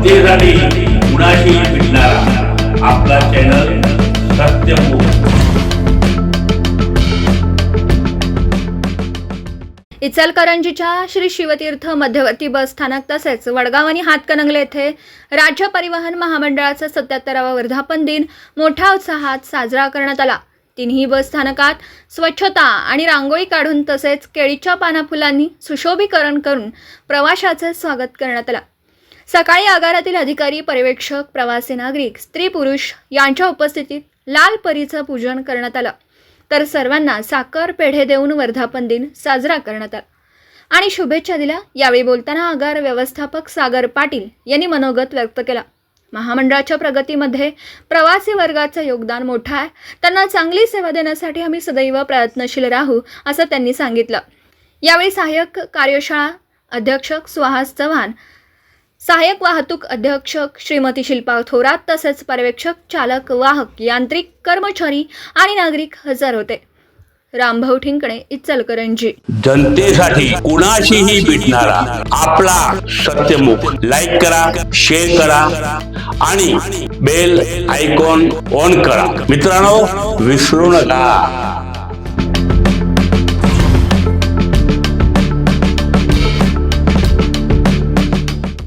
जनतेसाठी कुणाशी भेटणारा आपला चॅनल सत्यमुख इचलकरंजीच्या श्री शिवतीर्थ मध्यवर्ती बस स्थानक तसेच वडगाव आणि हातकणंगले येथे राज्य परिवहन महामंडळाचा सत्याहत्तरावा वर्धापन दिन मोठ्या उत्साहात साजरा करण्यात आला. तिन्ही बस स्थानकात स्वच्छता आणि रांगोळी काढून तसेच केळीच्या पानाफुलांनी सुशोभीकरण करून प्रवाशाचे स्वागत करण्यात आलं. सकाळी आगारातील अधिकारी पर्यवेक्षक प्रवासी नागरिक स्त्री पुरुष यांच्या उपस्थितीत लाल परीचं पूजन करण्यात आलं. तर सर्वांना साखर पेढे देऊन वर्धापन दिन साजरा करण्यात आला. आणि शुभेच्छा दिल्या. यावेळी बोलताना आगार व्यवस्थापक सागर पाटील यांनी मनोगत व्यक्त केला. महामंडळाच्या प्रगतीमध्ये प्रवासी वर्गाचं योगदान मोठं आहे. त्यांना चांगली सेवा देण्यासाठी आम्ही सदैव प्रयत्नशील राहू असं त्यांनी सांगितलं. यावेळी सहाय्यक कार्यशाळा अध्यक्षक सुहास चव्हाण सहाय्यक वाहतूक अध्यक्षक श्रीमती शिल्पा थोरात तसेच पर्यवेक्षक चालक वाहक यांत्रिक कर्मचारी आणि नागरिक हजर होते. रामभाऊ ठिंकणे इचलकरंजी. जनतेसाठी कुणाशीही भेटणारा आपला सत्यमुख लाईक करा शेअर करा आणि बेल आयकॉन ऑन करा. मित्रांनो विसरू नका.